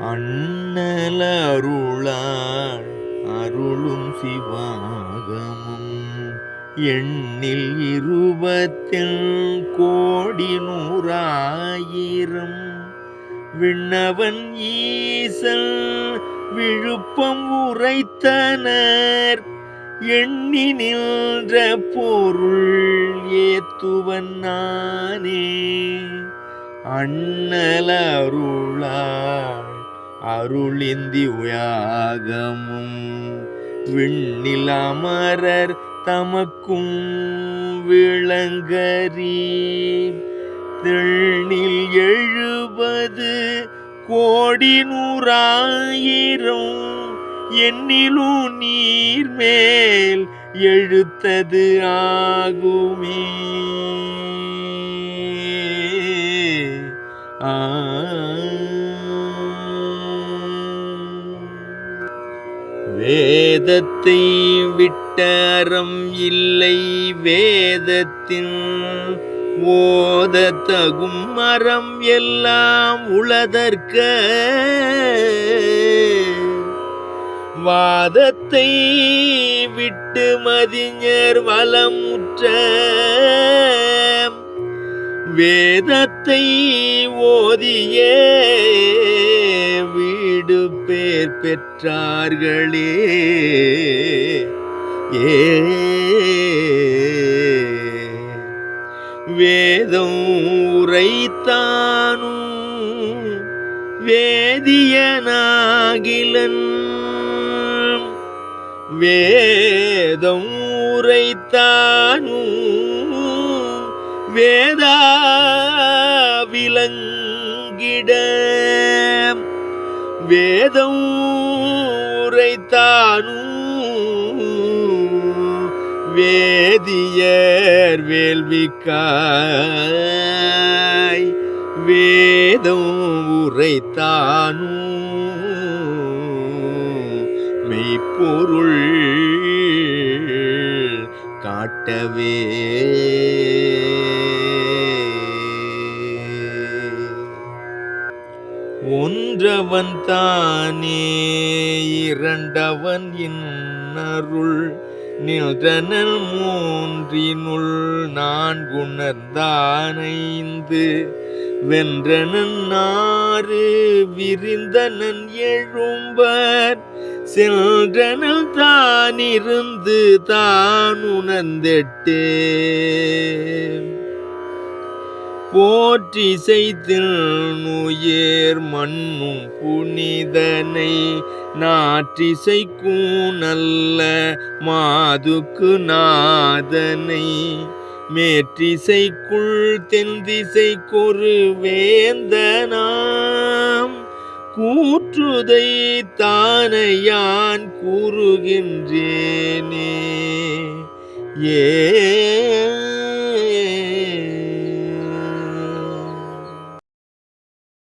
அண்ணல அருளாள் அருளும் சிவாகமும். எண்ணில் இருபத்தில் கோடி நூறாயிரம். விண்ணவன் ஈசல் விழுப்பம் உரைத்தனர். எண்ணி நின்ற பொருள் ஏத்துவன் நானே. அண்ணல அருளாள் அருளிந்தி உயாகமும். விண்ணில் அமரர் தமக்கும் விளங்கரி தெள்ளில் எழுபது கோடி நூறாயிரம். என்னிலும் நீர் மேல் எழுத்தது ஆகுமே. ஆ வேதத்தை விட்டாரம் இல்லை வேதத்தின். ஓத தகும் மரம் எல்லாம் உளதற்க. வாதத்தை விட்டு மதிஞர் வலமுற்ற வேதத்தை ஓதியே வீடு பேர் பெற்றார்களே. ஏ வேதம் உரைத்தானும் வேதியனாகிலன். வேதம் உரைத்தானும் வேதா விலங்கிட வேதம் உரைத்தானும் வேதியர் வேள்விக்காய் வேதம் உரைத்தானும் மெய்ப்பொருள் காட்டவே ஒன்றவன் தானே இரண்டவன் இன்னருள் நின்றனல் மூன்றினுள் நான்குணர்ந்தானைந்து. வென்றனன் நாறு விரிந்தனன் எழும்பர். சென்றனல் தானிருந்து தான் உணர்ந்தெட்டே போற்றிசைத்தில் நுயர் மண்ணும் புனிதனை நாற்றிசைக்கும் நல்ல மாதுக்கு நாதனை. மேற்றிசைக்குள் தென்திசை கொரு வேந்தனாம். கூற்றுதை தானையான் கூறுகின்றேனே. ஏ